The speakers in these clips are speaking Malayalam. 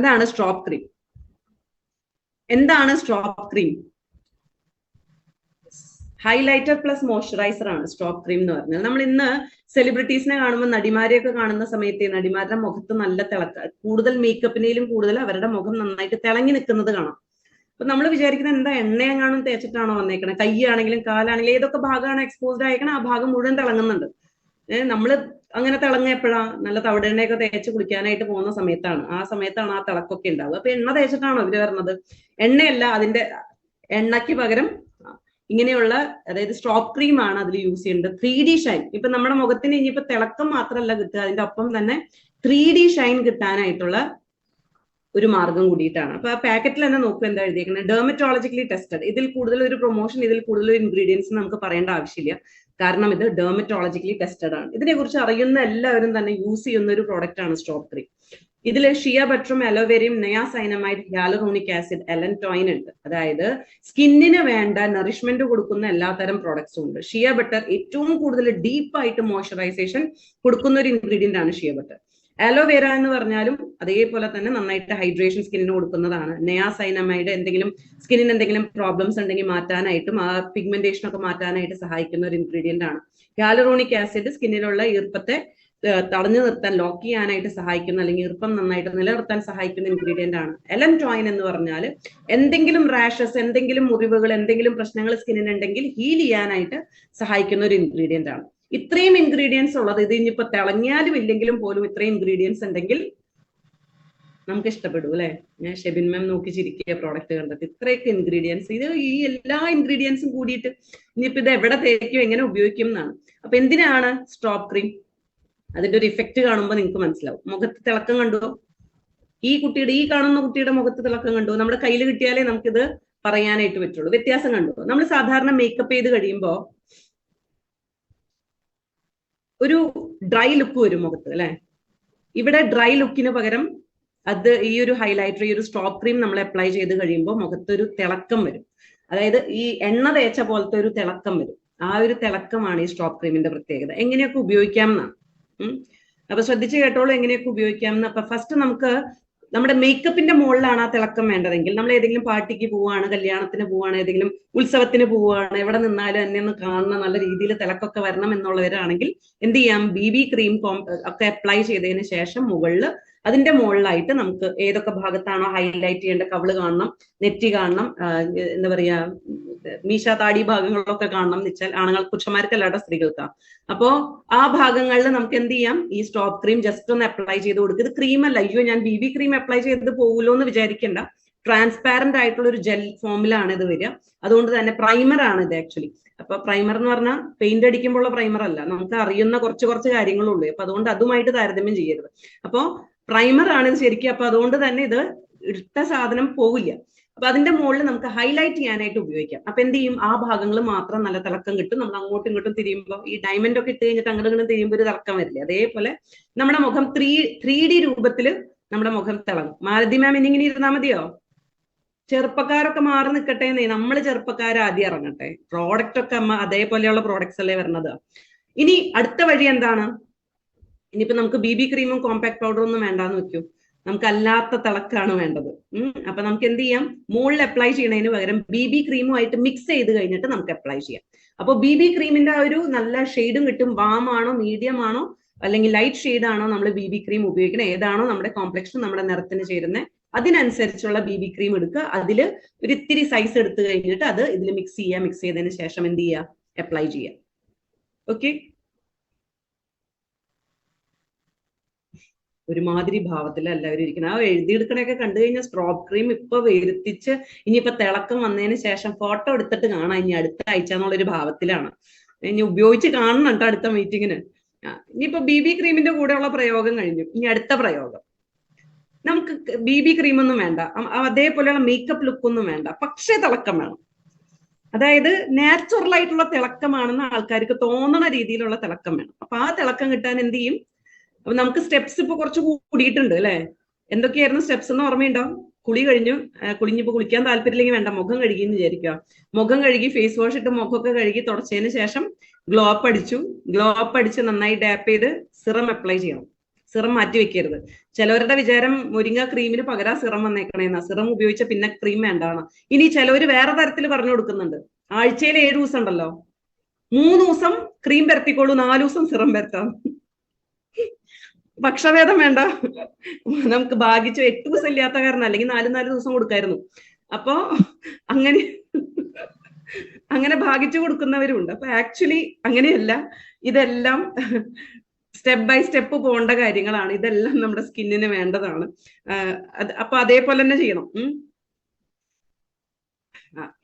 അതാണ് സ്ട്രോപ്പ് ക്രീം എന്താണ് strobe cream highlighter plus moisturiser ആണ് സ്ട്രോപ്പ് ക്രീം എന്ന് പറഞ്ഞാൽ നമ്മൾ ഇന്ന് സെലിബ്രിറ്റീസിനെ കാണുമ്പോൾ നടിമാരെയൊക്കെ കാണുന്ന സമയത്ത് നടിമാരുടെ മുഖത്ത് നല്ല തിളക്ക കൂടുതൽ മേക്കപ്പിനേലും കൂടുതൽ അവരുടെ മുഖം നന്നായിട്ട് തിളങ്ങി നിൽക്കുന്നത് കാണാം. അപ്പൊ നമ്മൾ വിചാരിക്കുന്നത് എന്താ എണ്ണയെങ്ങാനും തേച്ചിട്ടാണോ വന്നേക്കണേ? കൈയാണെങ്കിലും കാലാണെങ്കിലും ഏതൊക്കെ ഭാഗമാണ് എക്സ്പോസ്ഡ് ആയേക്കണേ ആ ഭാഗം മുഴുവൻ തിളങ്ങുന്നുണ്ട്. ഏഹ് നമ്മൾ അങ്ങനെ തിളങ്ങ എപ്പോഴാ നല്ല തവിടെണ്ണയൊക്കെ തേച്ച് കുളിക്കാനായിട്ട് പോകുന്ന സമയത്താണ്. ആ സമയത്താണ് ആ തിളക്കൊക്കെ ഉണ്ടാവുക. അപ്പൊ എണ്ണ തേച്ചിട്ടാണോ ഇവർ വരുന്നത് എണ്ണയല്ല അതിന്റെ എണ്ണയ്ക്ക് പകരം ഇങ്ങനെയുള്ള അതായത് സ്ട്രോപ്പ് ക്രീം ആണ് അതിൽ യൂസ് ചെയ്യേണ്ടത്. ത്രീ ഡി ഷൈൻ ഇപ്പൊ നമ്മുടെ മുഖത്തിന് ഇനിയിപ്പോ തിളക്കം മാത്രമല്ല കിട്ടുക. അതിന്റെ ഒപ്പം തന്നെ ത്രീ ഡി ഷൈൻ കിട്ടാനായിട്ടുള്ള ഒരു മാർഗം കൂടിയിട്ടാണ്. അപ്പൊ ആ പാക്കറ്റിൽ തന്നെ നോക്കുക എന്താ എഴുതിയിരിക്കുന്നത് ഡെർമറ്റോളജിക്കലി ടെസ്റ്റഡ് ഇതിൽ കൂടുതൽ ഒരു പ്രൊമോഷൻ ഇതിൽ കൂടുതൽ ഇൻഗ്രീഡിയൻസ് നമുക്ക് പറയേണ്ട ആവശ്യമില്ല. കാരണം ഇത് ഡെർമറ്റോളജിക്കലി ടെസ്റ്റഡ് ആണ്. ഇതിനെക്കുറിച്ച് അറിയുന്ന എല്ലാവരും തന്നെ യൂസ് ചെയ്യുന്ന ഒരു പ്രോഡക്റ്റ് ആണ് സ്ട്രോപ്പ് ക്രീം ഇതിൽ ഷിയ ബട്ടറും അലോവേരയും നയാസൈനമൈഡ് ഹ്യാലറോണിക് ആസിഡ് എലൻടോയിൻ ഉണ്ട്. അതായത് സ്കിന്നിന് വേണ്ട നറിഷ്മെന്റ് കൊടുക്കുന്ന എല്ലാത്തരം പ്രോഡക്ട്സും ഉണ്ട്. ഷിയ ബട്ടർ ഏറ്റവും കൂടുതൽ ഡീപ്പായിട്ട് മോയ്സ്ചറൈസേഷൻ കൊടുക്കുന്ന ഒരു ഇൻഗ്രീഡിയന്റ് ആണ് ഷിയ ബട്ടർ അലോവേര എന്ന് പറഞ്ഞാലും അതേപോലെ തന്നെ നന്നായിട്ട് ഹൈഡ്രേഷൻ സ്കിന്നിന് കൊടുക്കുന്നതാണ്. നയാസൈനമൈഡ് എന്തെങ്കിലും സ്കിന്നിന് എന്തെങ്കിലും പ്രോബ്ലംസ് ഉണ്ടെങ്കിൽ മാറ്റാനായിട്ടും ആ പിഗ്മെന്റേഷൻ ഒക്കെ മാറ്റാനായിട്ട് സഹായിക്കുന്ന ഒരു ഇൻഗ്രീഡിയന്റ് ആണ്. ഹ്യാലറോണിക് ആസിഡ് സ്കിന്നിലുള്ള ഈർപ്പത്തെ തടഞ്ഞു നിർത്താൻ ലോക്ക് ചെയ്യാനായിട്ട് സഹായിക്കുന്ന അല്ലെങ്കിൽ ഈർപ്പം നന്നായിട്ട് നിലനിർത്താൻ സഹായിക്കുന്ന ഇൻഗ്രീഡിയന്റ് ആണ്. എലൻ ടോയിൻ എന്ന് പറഞ്ഞാൽ എന്തെങ്കിലും റാഷസ് എന്തെങ്കിലും മുറിവുകൾ എന്തെങ്കിലും പ്രശ്നങ്ങൾ സ്കിന്നിനുണ്ടെങ്കിൽ ഹീൽ ചെയ്യാനായിട്ട് സഹായിക്കുന്ന ഒരു ഇൻഗ്രീഡിയന്റ് ആണ്. ഇത്രയും ഇൻഗ്രീഡിയൻസ് ഉള്ളത് ഇത് ഇനിയിപ്പോ തിളങ്ങിയാലും ഇല്ലെങ്കിലും പോലും ഇത്രയും ഇൻഗ്രീഡിയൻസ് ഉണ്ടെങ്കിൽ നമുക്ക് ഇഷ്ടപ്പെടും അല്ലെ? ഞാൻ ഷെബിൻ മാം നോക്കി ചിരിക്കുക പ്രോഡക്റ്റ് കണ്ടിട്ട്. ഇത്രയൊക്കെ ഇൻഗ്രീഡിയൻസ് ഇത് ഈ എല്ലാ ഇൻഗ്രീഡിയൻസും കൂടിയിട്ട് ഇനിയിപ്പോ ഇത് എവിടെ തേക്കും എങ്ങനെ ഉപയോഗിക്കും എന്നാണ്. അപ്പൊ എന്തിനാണ് സ്ട്രോപ്പ് ക്രീം അതിന്റെ ഒരു ഇഫക്റ്റ് കാണുമ്പോൾ നിങ്ങൾക്ക് മനസ്സിലാവും. മുഖത്ത് തിളക്കം കണ്ടോ? ഈ കുട്ടിയുടെ ഈ കാണുന്ന കുട്ടിയുടെ മുഖത്ത് തിളക്കം കണ്ടോ? നമ്മുടെ കയ്യിൽ കിട്ടിയാലേ നമുക്കിത് പറയാനായിട്ട് പറ്റുള്ളൂ. വ്യത്യാസം കണ്ടോ? നമ്മൾ സാധാരണ മേക്കപ്പ് ചെയ്ത് കഴിയുമ്പോൾ ഒരു ഡ്രൈ ലുക്ക് വരും മുഖത്ത് അല്ലെ? ഇവിടെ ഡ്രൈ ലുക്കിന് പകരം അത് ഈ ഒരു ഹൈലൈറ്റർ ഈ ഒരു സ്ട്രോപ്പ് ക്രീം നമ്മൾ അപ്ലൈ ചെയ്ത് കഴിയുമ്പോൾ മുഖത്തൊരു തിളക്കം വരും. അതായത് ഈ എണ്ണ തേച്ച പോലത്തെ ഒരു തിളക്കം വരും. ആ ഒരു തിളക്കമാണ് ഈ സ്ട്രോപ്പ് ക്രീമിന്റെ പ്രത്യേകത. എങ്ങനെയൊക്കെ ഉപയോഗിക്കാം എന്നാണ്. അപ്പൊ ശ്രദ്ധിച്ച് കേട്ടോളൂ എങ്ങനെയൊക്കെ ഉപയോഗിക്കാം എന്ന്. അപ്പൊ ഫസ്റ്റ് നമുക്ക് നമ്മുടെ മേക്കപ്പിന്റെ മുകളിലാണ് ആ തിളക്കം വേണ്ടതെങ്കിൽ. നമ്മൾ ഏതെങ്കിലും പാർട്ടിക്ക് പോവാണ് കല്യാണത്തിന് പോവാണ് ഏതെങ്കിലും ഉത്സവത്തിന് പോവാണ് എവിടെ നിന്നാലും എന്നെ ഒന്ന് കാണുന്ന നല്ല രീതിയിൽ തിളക്കൊക്കെ വരണം എന്നുള്ളവരാണെങ്കിൽ എന്ത് ചെയ്യാം? ബി ബി ക്രീം ഒക്കെ അപ്ലൈ ചെയ്തതിന് ശേഷം മുകളിൽ അതിന്റെ മുകളിലായിട്ട് നമുക്ക് ഏതൊക്കെ ഭാഗത്താണോ ഹൈലൈറ്റ് ചെയ്യേണ്ട കവിൾ കാണണം നെറ്റി കാണണം എന്താ പറയാ മീശ താടി ഭാഗങ്ങളൊക്കെ കാണണം എന്ന് വെച്ചാൽ ആണുങ്ങൾ പുരുഷന്മാർക്കല്ലാത്ത സ്ത്രീകൾക്കാ. അപ്പോ ആ ഭാഗങ്ങളിൽ നമുക്ക് എന്ത് ചെയ്യാം? ഈ സ്റ്റോപ്പ് ക്രീം ജസ്റ്റ് ഒന്ന് അപ്ലൈ ചെയ്ത് കൊടുക്കുക ഇത് ക്രീം അല്ല. അയ്യോ ഞാൻ ബി ബി ക്രീം അപ്ലൈ ചെയ്ത് പോകുമല്ലോ എന്ന് വിചാരിക്കേണ്ട. ട്രാൻസ്പാരന്റ് ആയിട്ടുള്ള ഒരു ജെൽ ഫോമിലാണ് ഇത് വരിക. അതുകൊണ്ട് തന്നെ പ്രൈമർ ആണ് ഇത് ആക്ച്വലി അപ്പൊ പ്രൈമർ എന്ന് പറഞ്ഞാൽ പെയിന്റ് അടിക്കുമ്പോഴുള്ള പ്രൈമർ അല്ല. നമുക്ക് അറിയുന്ന കുറച്ച് കുറച്ച് കാര്യങ്ങളുള്ളൂ. അപ്പൊ അതുകൊണ്ട് അതുമായിട്ട് താരതമ്യം ചെയ്യരുത്. അപ്പോ പ്രൈമർ ആണ് ശരിക്കും അപ്പൊ അതുകൊണ്ട് തന്നെ ഇത് ഇട്ട സാധനം പോവില്ല. അപ്പൊ അതിന്റെ മുകളിൽ നമുക്ക് ഹൈലൈറ്റ് ചെയ്യാനായിട്ട് ഉപയോഗിക്കാം. അപ്പൊ എന്ത് ചെയ്യും? ആ ഭാഗങ്ങൾ മാത്രം നല്ല തിളക്കം കിട്ടും. നമ്മൾ അങ്ങോട്ടും ഇങ്ങോട്ടും തിരിയുമ്പോൾ ഈ ഡയമണ്ട് ഒക്കെ ഇട്ട് കഴിഞ്ഞിട്ട് അങ്ങോട്ടും ഇങ്ങോട്ടും തിരിയുമ്പോൾ ഒരു തിളക്കം വരില്ല. അതേപോലെ നമ്മുടെ മുഖം ത്രീ ത്രീ ഡി രൂപത്തിൽ നമ്മുടെ മുഖം തിളങ്ങും. മാലതി മാം ഇന്നിങ്ങനെ ഇരുന്നാൽ മതിയോ? ചെറുപ്പക്കാരൊക്കെ മാറി നിൽക്കട്ടെ എന്നേ. നമ്മൾ ചെറുപ്പക്കാർ ആദ്യം ഇറങ്ങട്ടെ. പ്രോഡക്റ്റ് ഒക്കെ അതേപോലെയുള്ള പ്രോഡക്ട്സ് അല്ലേ വരുന്നത് ഇനി അടുത്ത വഴി എന്താണ്? ഇനിയിപ്പോ നമുക്ക് ബി ബി ക്രീമും കോമ്പാക്ട് പൗഡറും ഒന്നും വേണ്ടാന്ന് വെക്കൂ. നമുക്ക് അല്ലാത്ത തിളക്കാണ് വേണ്ടത്. അപ്പൊ നമുക്ക് എന്ത് ചെയ്യാം? മുകളിൽ അപ്ലൈ ചെയ്യണതിന് പകരം ബി ബി ക്രീമുമായിട്ട് മിക്സ് ചെയ്ത് കഴിഞ്ഞിട്ട് നമുക്ക് അപ്ലൈ ചെയ്യാം. അപ്പോൾ ബി ബി ക്രീമിന്റെ ആ ഒരു നല്ല ഷെയ്ഡും കിട്ടും. വാം ആണോ മീഡിയം ആണോ അല്ലെങ്കിൽ ലൈറ്റ് ഷെയ്ഡ് ആണോ നമ്മൾ ബി ബി ക്രീം ഉപയോഗിക്കുന്നത് ഏതാണോ നമ്മുടെ കോംപ്ലക്ഷൻ നമ്മുടെ നിറത്തിന് ചേരുന്നത് അതിനനുസരിച്ചുള്ള ബി ബി ക്രീം എടുക്കുക. അതിൽ ഒരു ഇത്തിരി സൈസ് എടുത്തു കഴിഞ്ഞിട്ട് അത് ഇതിൽ മിക്സ് ചെയ്യുക മിക്സ് ചെയ്തതിന് ശേഷം എന്ത് ചെയ്യുക അപ്ലൈ ചെയ്യുക ഓക്കെ ഒരുമാതിരി ഭാവത്തിൽ എല്ലാവരും ഇരിക്കുന്നത് ആ എഴുതിയെടുക്കണൊക്കെ കണ്ടു കഴിഞ്ഞാൽ സ്ട്രോബ് ക്രീം ഇപ്പൊ വരുത്തിച്ച് ഇനിയിപ്പോ തിളക്കം വന്നതിന് ശേഷം ഫോട്ടോ എടുത്തിട്ട് കാണാം. ഇനി അടുത്ത ആഴ്ച എന്നുള്ളൊരു ഭാവത്തിലാണ്. ഇനി ഉപയോഗിച്ച് കാണണം കേട്ടോ അടുത്ത മീറ്റിങ്ങിന് ഇനിയിപ്പോ ബി ബി ക്രീമിന്റെ കൂടെയുള്ള പ്രയോഗം കഴിഞ്ഞു. ഇനി അടുത്ത പ്രയോഗം. നമുക്ക് ബി ബി ക്രീം ഒന്നും വേണ്ട. അതേപോലെയുള്ള മേക്കപ്പ് ലുക്ക് ഒന്നും വേണ്ട. പക്ഷേ തിളക്കം വേണം. അതായത് നാച്ചുറൽ ആയിട്ടുള്ള തിളക്കമാണെന്ന് ആൾക്കാർക്ക് തോന്നണ രീതിയിലുള്ള തിളക്കം വേണം. അപ്പൊ ആ തിളക്കം കിട്ടാൻ എന്ത് ചെയ്യും? അപ്പൊ നമുക്ക് സ്റ്റെപ്സ് ഇപ്പൊ കുറച്ച് കൂടിയിട്ടുണ്ട് അല്ലെ? എന്തൊക്കെയായിരുന്നു സ്റ്റെപ്സ് എന്ന് ഓർമ്മയുണ്ടോ? കുളി കഴിഞ്ഞു. കുളിഞ്ഞിപ്പോ കുളിക്കാൻ താല്പര്യമില്ലെങ്കിൽ വേണ്ട. മുഖം കഴുകി എന്ന് വിചാരിക്കുക. മുഖം കഴുകി ഫേസ് വാഷ് ഇട്ട് മുഖമൊക്കെ കഴുകി തുടച്ചതിന് ശേഷം ഗ്ലോ അപ്പ് അടിച്ചു. ഗ്ലോ അപ്പ് അടിച്ച് നന്നായി ഡാപ്പ് ചെയ്ത് സിറം അപ്ലൈ ചെയ്യണം. സിറം മാറ്റി വെക്കരുത്. ചിലവരുടെ വിചാരം മുരിങ്ങ ക്രീമിന് പകരം സിറം വന്നേക്കണേന്നാ സിറം ഉപയോഗിച്ച പിന്നെ ക്രീം വേണ്ടാണ് ഇനി ചിലവര് വേറെ തരത്തിൽ പറഞ്ഞു കൊടുക്കുന്നുണ്ട്. ആഴ്ചയിൽ ഏഴ് ദിവസം ഉണ്ടല്ലോ. മൂന്ന് ദിവസം ക്രീം പരത്തിക്കോളൂ നാല് ദിവസം സിറം പരത്താം. പക്ഷഭേദം വേണ്ട. നമുക്ക് ഭാഗിച്ചു എട്ട് ദിവസം ഇല്ലാത്ത കാരണം അല്ലെങ്കിൽ നാല് നാല് ദിവസം കൊടുക്കായിരുന്നു. അപ്പോ അങ്ങനെ അങ്ങനെ ഭാഗിച്ചു കൊടുക്കുന്നവരുണ്ട്. അപ്പൊ ആക്ച്വലി അങ്ങനെയല്ല. ഇതെല്ലാം സ്റ്റെപ്പ് ബൈ സ്റ്റെപ്പ് പോകേണ്ട കാര്യങ്ങളാണ്. ഇതെല്ലാം നമ്മുടെ സ്കിന്നിന് വേണ്ടതാണ്. അപ്പൊ അതേപോലെ തന്നെ ചെയ്യണം.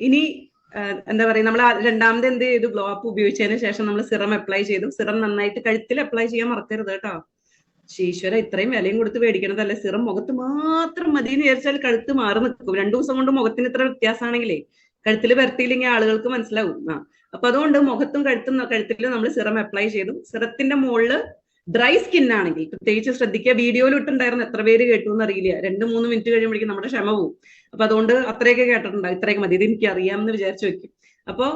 ഇനി എന്താ പറയുക നമ്മൾ രണ്ടാമത് എന്ത് ചെയ്തു? ഗ്ലോ അപ്പ് ഉപയോഗിച്ചതിന് ശേഷം നമ്മൾ സിറം അപ്ലൈ ചെയ്തു. സിറം നന്നായിട്ട് കഴുത്തിൽ അപ്ലൈ ചെയ്യാൻ മറക്കരുത് കേട്ടോ. ശീശ്വര ഇത്രയും വിലയും കൊടുത്ത് മേടിക്കണതല്ല? സിറം മുഖത്ത് മാത്രം മതി എന്ന് വിചാരിച്ചാൽ കഴുത്ത് മാറി നിൽക്കും. രണ്ടു ദിവസം കൊണ്ട് മുഖത്തിന് ഇത്ര വ്യത്യാസമാണെങ്കിലേ കഴുത്തിൽ വരത്തിയില്ലെങ്കിൽ ആളുകൾക്ക് മനസ്സിലാവും. ആ അപ്പൊ അതുകൊണ്ട് മുഖത്തും കഴുത്തും കഴുത്തിലും നമ്മൾ സിറം അപ്ലൈ ചെയ്തു. സിറത്തിന്റെ മുകളിൽ ഡ്രൈ സ്കിൻ ആണെങ്കിൽ പ്രത്യേകിച്ച് ശ്രദ്ധിക്കുക വീഡിയോയിൽ ഇട്ടുണ്ടായിരുന്നു എത്ര പേര് കേട്ടു എന്ന് അറിയില്ല രണ്ട് മൂന്ന് മിനിറ്റ് കഴിയുമ്പോഴേക്കും നമ്മുടെ ക്ഷമ പോവും. അപ്പൊ അതുകൊണ്ട് അത്രയൊക്കെ കേട്ടിട്ടുണ്ടാവും. ഇത്രയൊക്കെ മതി. ഇത് എനിക്ക് അറിയാമെന്ന് വിചാരിച്ചു വെക്കും. അപ്പോ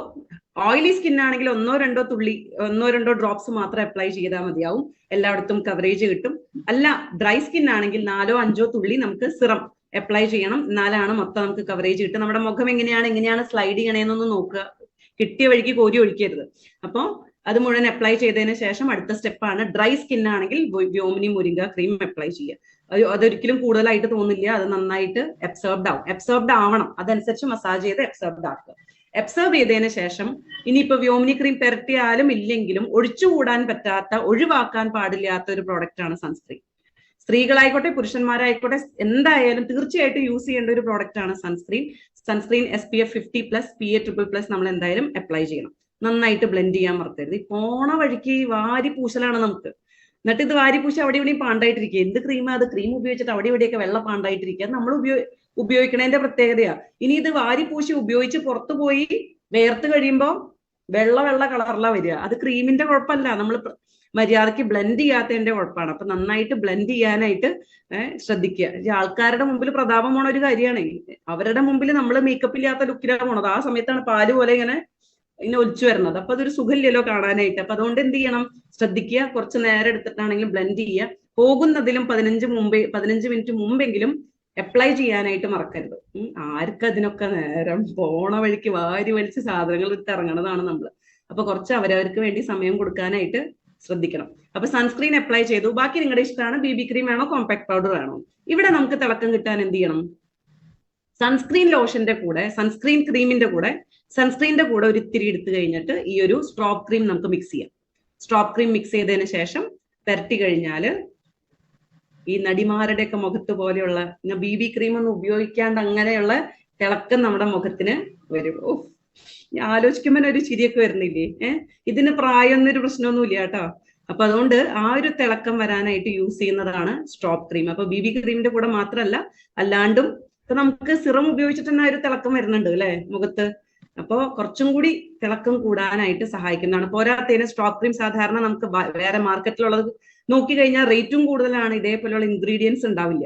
ഓയിലി സ്കിൻ ആണെങ്കിൽ ഒന്നോ രണ്ടോ തുള്ളി ഒന്നോ രണ്ടോ ഡ്രോപ്സ് മാത്രം അപ്ലൈ ചെയ്താൽ മതിയാവും. എല്ലായിടത്തും കവറേജ് കിട്ടും. അല്ല ഡ്രൈ സ്കിൻ ആണെങ്കിൽ നാലോ അഞ്ചോ തുള്ളി നമുക്ക് സിറം അപ്ലൈ ചെയ്യണം. എന്നാലാണ് മൊത്തം നമുക്ക് കവറേജ് കിട്ടും നമ്മുടെ മുഖം എങ്ങനെയാണ് എങ്ങനെയാണ് സ്ലൈഡ് ചെയ്യണേന്നൊന്ന് നോക്കുക. കിട്ടിയ വഴിക്ക് കോരി ഒഴിക്കരുത്. അപ്പോൾ അത് മുഴുവൻ അപ്ലൈ ചെയ്തതിന് ശേഷം അടുത്ത സ്റ്റെപ്പാണ് ഡ്രൈ സ്കിൻ ആണെങ്കിൽ വ്യോമിനി മുരിങ്ക ക്രീം അപ്ലൈ ചെയ്യുക. അത് അതൊരിക്കലും കൂടുതലായിട്ട് തോന്നില്ല. അത് നന്നായിട്ട് അബ്സോർബ്ഡ് ആവും. അബ്സോർബ്ഡ് ആവണം. അതനുസരിച്ച് മസാജ് ചെയ്ത് അബ്സോർബ്ഡ് ആക്കുക. അബ്സർവ് ചെയ്തതിന് ശേഷം ഇനിയിപ്പോ വ്യോമിനി ക്രീം പെരട്ടിയാലും ഇല്ലെങ്കിലും ഒഴിച്ചുകൂടാൻ പറ്റാത്ത ഒഴിവാക്കാൻ പാടില്ലാത്ത ഒരു പ്രോഡക്റ്റ് ആണ് സൺസ്ക്രീൻ സ്ത്രീകളായിക്കോട്ടെ പുരുഷന്മാരായിക്കോട്ടെ എന്തായാലും തീർച്ചയായിട്ടും യൂസ് ചെയ്യേണ്ട ഒരു പ്രോഡക്റ്റ് ആണ് sunscreen sunscreen S P F fifty plus P A triple plus നമ്മൾ എന്തായാലും അപ്ലൈ ചെയ്യണം. നന്നായിട്ട് ബ്ലെൻഡ് ചെയ്യാൻ മറക്കരുത്. ഈ പോണ വഴിക്ക് വാരി പൂശലാണ് നമുക്ക്. എന്നിട്ട് ഇത് വാരി പൂശ അവിടെ ഇവിടെയും പാണ്ടായിട്ടിരിക്കുക. എന്ത് ക്രീമാ അത്? ക്രീം ഉപയോഗിച്ചിട്ട് അവിടെ ഇവിടെയൊക്കെ വെള്ള പാണ്ടായിട്ടിരിക്കുക. നമ്മൾ ഉപയോഗി ഉപയോഗിക്കണതിന്റെ പ്രത്യേകതയാണ് ഇനി ഇത് വാരി പൂശി ഉപയോഗിച്ച് പുറത്തു പോയി വേർത്ത് കഴിയുമ്പോൾ വെള്ള വെള്ള കളറിലാണ് വരിക. അത് ക്രീമിന്റെ കുഴപ്പമല്ല. നമ്മൾ മര്യാദയ്ക്ക് ബ്ലെൻഡ് ചെയ്യാത്തതിന്റെ കുഴപ്പമാണ്. അപ്പൊ നന്നായിട്ട് ബ്ലെൻഡ് ചെയ്യാനായിട്ട് ശ്രദ്ധിക്കുക. ആൾക്കാരുടെ മുമ്പിൽ പ്രതാപം പോണ ഒരു കാര്യമാണ്. അവരുടെ മുമ്പിൽ നമ്മൾ മേക്കപ്പ് ഇല്ലാത്ത ലുക്കിലാണ് പോണത്. ആ സമയത്താണ് പാൽ പോലെ ഇങ്ങനെ ഇങ്ങനെ ഒലിച്ചു വരുന്നത്. അപ്പൊ അതൊരു സുഖമില്ലല്ലോ കാണാനായിട്ട്. അപ്പൊ അതുകൊണ്ട് എന്ത് ചെയ്യണം? ശ്രദ്ധിക്കുക. കുറച്ച് നേരം എടുത്തിട്ടാണെങ്കിലും ബ്ലെൻഡ് ചെയ്യുക. പോകുന്നതിലും പതിനഞ്ച് മുമ്പേ പതിനഞ്ച് മിനിറ്റ് മുമ്പെങ്കിലും അപ്ലൈ ചെയ്യാനായിട്ട് മറക്കരുത്. ആർക്ക് അതിനൊക്കെ നേരം പോണ വഴിക്ക് വാരി വലിച്ച് സാധനങ്ങൾ ഇറങ്ങണതാണ് നമ്മൾ അപ്പൊ കുറച്ച് അവരവർക്ക് വേണ്ടി സമയം കൊടുക്കാനായിട്ട് ശ്രദ്ധിക്കണം. അപ്പൊ സൺസ്ക്രീൻ അപ്ലൈ ചെയ്തു. ബാക്കി നിങ്ങളുടെ ഇഷ്ടമാണ് ബി ബി ക്രീം വേണോ കോമ്പാക്ട് പൗഡർ വേണോ? ഇവിടെ നമുക്ക് തിളക്കം കിട്ടാൻ എന്ത് ചെയ്യണം? സൺസ്ക്രീൻ ലോഷന്റെ കൂടെ സൺസ്ക്രീൻ ക്രീമിന്റെ കൂടെ സൺസ്ക്രീനിന്റെ കൂടെ ഒരു ഇത്തിരി എടുത്തു കഴിഞ്ഞിട്ട് ഈ ഒരു സ്ട്രോപ്പ് ക്രീം നമുക്ക് മിക്സ് ചെയ്യാം. സ്ട്രോപ്പ് ക്രീം മിക്സ് ചെയ്തതിന് ശേഷം പെരട്ടി കഴിഞ്ഞാൽ ഈ നടിമാരുടെ ഒക്കെ മുഖത്ത് പോലെയുള്ള ബി ബി ക്രീം ഒന്നും ഉപയോഗിക്കാണ്ട് അങ്ങനെയുള്ള തിളക്കം നമ്മുടെ മുഖത്തിന് വരും. ഓ ആലോചിക്കുമ്പോൾ ഒരു ചിരിയൊക്കെ വരുന്നില്ലേ? ഏഹ് ഇതിന് പ്രായം എന്നൊരു പ്രശ്നമൊന്നും പ്രശ്നമൊന്നുമില്ല കേട്ടോ. അപ്പൊ അതുകൊണ്ട് ആ ഒരു തിളക്കം വരാനായിട്ട് യൂസ് ചെയ്യുന്നതാണ് സ്ട്രോപ്പ് ക്രീം അപ്പൊ ബി ബി ക്രീമിന്റെ കൂടെ മാത്രമല്ല അല്ലാണ്ടും ഇപ്പൊ നമുക്ക് സിറം ഉപയോഗിച്ചിട്ട് തന്നെ ഒരു തിളക്കം വരുന്നുണ്ട് അല്ലെ മുഖത്ത്? അപ്പോ കുറച്ചും കൂടി തിളക്കം കൂടാനായിട്ട് സഹായിക്കുന്നതാണ്. പോരാത്തതിന് സ്ട്രോപ്പ് ക്രീം സാധാരണ നമുക്ക് വേറെ മാർക്കറ്റിലുള്ളത് നോക്കി കഴിഞ്ഞാൽ റേറ്റും കൂടുതലാണ്. ഇതേപോലെയുള്ള ഇൻഗ്രീഡിയൻസ് ഉണ്ടാവില്ല.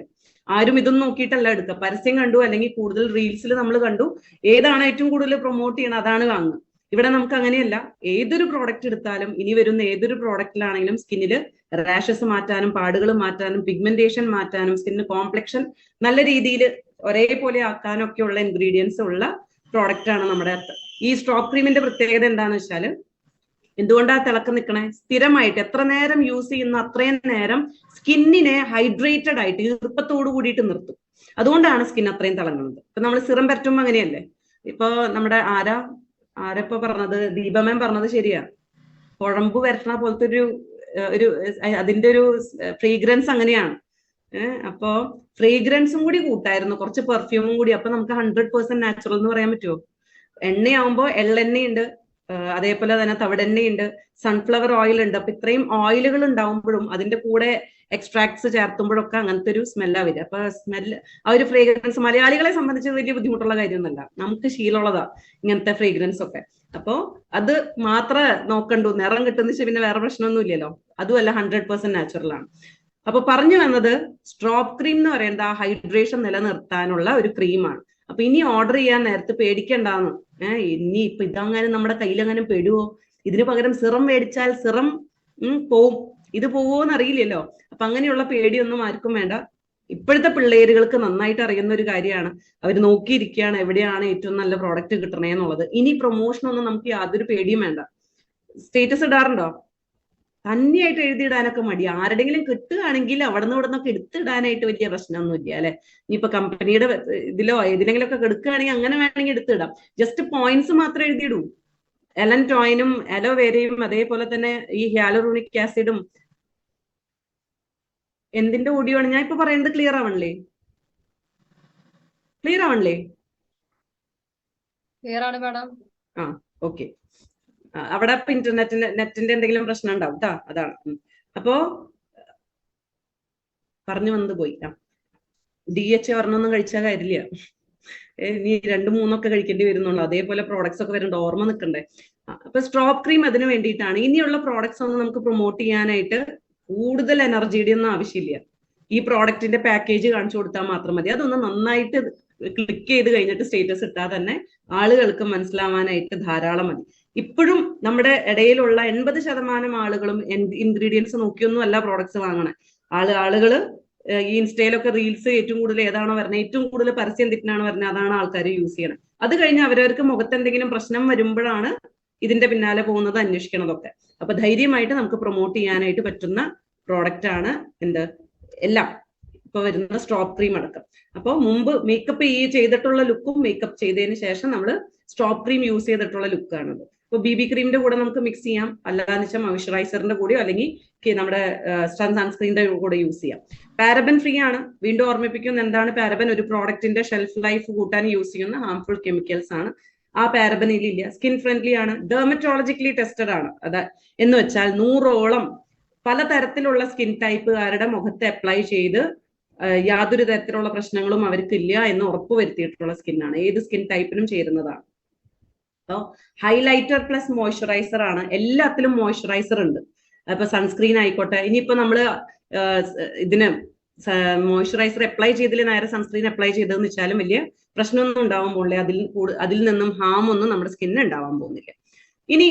ആരും ഇതൊന്നും നോക്കിയിട്ടല്ല എടുക്കുക. പരസ്യം കണ്ടു അല്ലെങ്കിൽ കൂടുതൽ റീൽസിൽ നമ്മൾ കണ്ടു ഏതാണ് ഏറ്റവും കൂടുതൽ പ്രൊമോട്ട് ചെയ്യണം അതാണ് വാങ്ങുക. ഇവിടെ നമുക്ക് അങ്ങനെയല്ല. ഏതൊരു പ്രോഡക്റ്റ് എടുത്താലും ഇനി വരുന്ന ഏതൊരു പ്രോഡക്റ്റിലാണെങ്കിലും സ്കിന്നിൽ റാഷസ് മാറ്റാനും പാടുകൾ മാറ്റാനും പിഗ്മെന്റേഷൻ മാറ്റാനും സ്കിന്നിന് കോംപ്ലക്ഷൻ നല്ല രീതിയിൽ ഒരേപോലെ ആക്കാനൊക്കെയുള്ള ഇൻഗ്രീഡിയൻസ് ഉള്ള പ്രോഡക്റ്റ് ആണ് നമ്മുടെ ഈ സ്ട്രോക്ക് ക്രീമിന്റെ പ്രത്യേകത എന്താണെന്ന് വെച്ചാൽ എന്തുകൊണ്ടാ തിളക്കം നിൽക്കണേ സ്ഥിരമായിട്ട് എത്ര നേരം യൂസ് ചെയ്യുന്ന അത്രയും നേരം സ്കിന്നിനെ ഹൈഡ്രേറ്റഡ് ആയിട്ട് ഈർപ്പത്തോട് കൂടിയിട്ട് നിർത്തും. അതുകൊണ്ടാണ് സ്കിൻ അത്രയും തിളങ്ങുന്നത്. ഇപ്പൊ നമ്മൾ സിറം പരറ്റുമ്പോൾ അങ്ങനെയല്ലേ? ഇപ്പൊ നമ്മുടെ ആരാ? ആരപ്പോ പറഞ്ഞത്? ദീപമേൻ പറഞ്ഞത് ശരിയാ. കുഴമ്പ് വരട്ടണ പോലത്തെ ഒരു ഒരു അതിന്റെ ഒരു ഫ്രീഗ്രൻസ് അങ്ങനെയാണ്. ഏഹ് അപ്പോ ഫ്രീഗ്രൻസും കൂടി കൂട്ടായിരുന്നു. കുറച്ച് പെർഫ്യൂമും കൂടി. അപ്പൊ നമുക്ക് ഹൺഡ്രഡ് പെർസെന്റ് നാച്ചുറൽ എന്ന് പറയാൻ പറ്റുമോ എണ്ണയാവുമ്പോ എള്ളെണ്ണയുണ്ട്. അതേപോലെ തന്നെ തവിടെണ്ണയുണ്ട് സൺഫ്ലവർ ഓയിൽ ഉണ്ട്. അപ്പൊ ഇത്രയും ഓയിലുകൾ ഉണ്ടാവുമ്പോഴും അതിന്റെ കൂടെ എക്സ്ട്രാക്ട്സ് ചേർത്തുമ്പോഴൊക്കെ അങ്ങനത്തെ ഒരു സ്മെല്ലാ വരിക. അപ്പൊ സ്മെല്ല് ആ ഒരു ഫ്രേഗ്രൻസ് മലയാളികളെ സംബന്ധിച്ച് വലിയ ബുദ്ധിമുട്ടുള്ള കാര്യമൊന്നുമല്ല. നമുക്ക് ശീലമുള്ളതാ ഇങ്ങനത്തെ ഫ്രേഗ്രൻസ് ഒക്കെ. അപ്പോ അത് മാത്രമേ നോക്കണ്ടു. നിറം കിട്ടുന്ന വെച്ചാൽ പിന്നെ വേറെ പ്രശ്നമൊന്നും ഇല്ലല്ലോ അതുമല്ല ഹൺഡ്രഡ് പെർസെന്റ് നാച്ചുറൽ ആണ്. അപ്പൊ പറഞ്ഞു വന്നത് സ്ട്രോപ്പ് ക്രീം എന്ന് പറയുന്നത് ഹൈഡ്രേഷൻ നിലനിർത്താനുള്ള ഒരു ക്രീമാണ് അപ്പൊ ഇനി ഓർഡർ ചെയ്യാൻ നേരത്തെ പേടിക്കണ്ടാന്ന്. ഏഹ് ഇനി ഇപ്പൊ ഇതങ്ങനെ നമ്മുടെ കയ്യിലങ്ങനെ പെടുവോ? ഇതിന് പകരം സിറം മേടിച്ചാൽ സിറം പോവും. ഇത് പോവോന്ന് അറിയില്ലല്ലോ. അപ്പൊ അങ്ങനെയുള്ള പേടിയൊന്നും ആർക്കും വേണ്ട. ഇപ്പോഴത്തെ പിള്ളേരുകൾക്ക് നന്നായിട്ട് അറിയുന്ന ഒരു കാര്യമാണ്. അവർ നോക്കിയിരിക്കുകയാണ് എവിടെയാണ് ഏറ്റവും നല്ല പ്രോഡക്റ്റ് കിട്ടണേ എന്നുള്ളത് ഇനി പ്രൊമോഷൻ ഒന്നും നമുക്ക് യാതൊരു പേടിയും വേണ്ട. സ്റ്റേറ്റസ് ഇടാറുണ്ടോ? തന്നെയായിട്ട് എഴുതിയിടാനൊക്കെ മടി. ആരുടെങ്കിലും കിട്ടുകയാണെങ്കിൽ അവിടെ നിന്ന് ഇവിടെ നിന്നൊക്കെ എടുത്തിടാനായിട്ട് വലിയ പ്രശ്നമൊന്നുമില്ല അല്ലെ? ഇനിയിപ്പോ കമ്പനിയുടെ ഇതിലോ ഏതിലെങ്കിലും ഒക്കെ എടുക്കുകയാണെങ്കിൽ അങ്ങനെ വേണമെങ്കിൽ എടുത്തിടാം. ജസ്റ്റ് പോയിന്റ്സ് മാത്രം എഴുതിയിടൂ. എലൻ ടോയിനും അലോവേരയും അതേപോലെ തന്നെ ഈ ഹ്യാലറൂണിക് ആസിഡും എന്തിന്റെ ഓഡിയോ ആണ് ഞാൻ ഇപ്പൊ പറയുന്നത് ക്ലിയർ ആവണല്ലേ? ക്ലിയർ ആവണല്ലേ? ക്ലിയർ ആണ് മാഡം. ഓക്കെ അവിടെ ഇപ്പൊ ഇന്റർനെറ്റിന്റെ നെറ്റിന്റെ എന്തെങ്കിലും പ്രശ്നം ഉണ്ടാവും കേട്ടോ അതാണ്. അപ്പോ പറഞ്ഞു വന്ന് പോയി. ഡി എച്ച് ഒരെണ്ണൊന്നും കഴിച്ചാൽ കാര്യമില്ല. ഇനി രണ്ടു മൂന്നൊക്കെ കഴിക്കേണ്ടി വരുന്നുള്ളൂ. അതേപോലെ പ്രോഡക്ട്സ് ഒക്കെ വരുന്നുണ്ട്. ഓർമ്മ നിൽക്കണ്ടേ അപ്പൊ സ്ട്രോപ്പ് ക്രീം അതിന് വേണ്ടിയിട്ടാണ്. ഇനിയുള്ള പ്രോഡക്ട്സ് ഒന്നും നമുക്ക് പ്രൊമോട്ട് ചെയ്യാനായിട്ട് കൂടുതൽ എനർജിയുടെ ഒന്നും ആവശ്യമില്ല. ഈ പ്രോഡക്റ്റിന്റെ പാക്കേജ് കാണിച്ചു കൊടുത്താൽ മാത്രം മതി. അതൊന്ന് നന്നായിട്ട് ക്ലിക്ക് ചെയ്ത് കഴിഞ്ഞിട്ട് സ്റ്റേറ്റസ് ഇട്ടാൽ തന്നെ ആളുകൾക്ക് മനസ്സിലാവാനായിട്ട് ധാരാളം മതി. ഇപ്പോഴും നമ്മുടെ ഇടയിലുള്ള എൺപത് ശതമാനം ആളുകളും ഇൻഗ്രീഡിയൻസ് നോക്കിയൊന്നും അല്ല പ്രോഡക്ട്സ് വാങ്ങണേ. ആൾ ആളുകൾ ഈ ഇൻസ്റ്റയിലൊക്കെ റീൽസ് ഏറ്റവും കൂടുതൽ ഏതാണോ വരുന്നത് ഏറ്റവും കൂടുതൽ പരസ്യം തെറ്റിനാണ് വരുന്നത് അതാണ് ആൾക്കാർ യൂസ് ചെയ്യണം. അത് കഴിഞ്ഞ് അവരവർക്ക് മുഖത്ത് എന്തെങ്കിലും പ്രശ്നം വരുമ്പോഴാണ് ഇതിന്റെ പിന്നാലെ പോകുന്നത് അന്വേഷിക്കണതൊക്കെ. അപ്പൊ ധൈര്യമായിട്ട് നമുക്ക് പ്രൊമോട്ട് ചെയ്യാനായിട്ട് പറ്റുന്ന പ്രോഡക്റ്റ് ആണ് എന്ത്? എല്ലാം. ഇപ്പൊ വരുന്ന സ്ട്രോപ്പ് ക്രീം അടക്കം. അപ്പോൾ മുമ്പ് മേക്കപ്പ് ചെയ്തിട്ടുള്ള ലുക്കും മേക്കപ്പ് ചെയ്തതിന് ശേഷം നമ്മൾ സ്ട്രോപ്പ് ക്രീം യൂസ് ചെയ്തിട്ടുള്ള ലുക്കാണത് ഇപ്പൊ ബി ബി ക്രീമിന്റെ കൂടെ നമുക്ക് മിക്സ് ചെയ്യാം. അല്ലാന്ന് വെച്ചാൽ മോയ്സ്ചറൈസറിന്റെ കൂടെയോ അല്ലെങ്കിൽ നമ്മുടെ സൺ സൺസ്ക്രീനിന്റെ കൂടെ യൂസ് ചെയ്യാം. പാരബൻ ഫ്രീ ആണ്. വീണ്ടും ഓർമ്മിപ്പിക്കുന്ന എന്താണ് പാരബൻ ഒരു പ്രോഡക്റ്റിന്റെ ഷെൽഫ് ലൈഫ് കൂട്ടാൻ യൂസ് ചെയ്യുന്ന ഹാംഫുൾ കെമിക്കൽസ് ആണ്. ആ പാരബൻ ഇല്ല. സ്കിൻ ഫ്രണ്ട്ലി ആണ്. ഡെർമറ്റോളജിക്കലി ടെസ്റ്റഡ് ആണ്. അത് എന്ന് വെച്ചാൽ നൂറോളം പല തരത്തിലുള്ള സ്കിൻ ടൈപ്പുകാരുടെ മുഖത്ത് അപ്ലൈ ചെയ്ത് യാതൊരു തരത്തിലുള്ള പ്രശ്നങ്ങളും അവർക്കില്ല എന്ന് ഉറപ്പുവരുത്തിയിട്ടുള്ള സ്കിന്നാണ് ഏത് സ്കിൻ ടൈപ്പിനും ചേരുന്നതാണ്. അപ്പോൾ ഹൈലൈറ്റർ പ്ലസ് മോയ്സ്ചറൈസർ ആണ്. എല്ലാത്തിലും മോയ്സ്ചറൈസർ ഉണ്ട്. അപ്പൊ സൺസ്ക്രീൻ ആയിക്കോട്ടെ. ഇനിയിപ്പോ നമ്മൾ ഇതിന് മോയ്സ്ചറൈസർ അപ്ലൈ ചെയ്തതിൽ നേരെ സൺസ്ക്രീൻ അപ്ലൈ ചെയ്തതെന്ന് വെച്ചാലും വലിയ പ്രശ്നമൊന്നും ഉണ്ടാവാൻ പോകുന്നില്ല അതിൽ അതിൽ നിന്നും ഹാം ഒന്നും നമ്മുടെ സ്കിന്നിന് ഉണ്ടാവാൻ പോകുന്നില്ല. ഇനി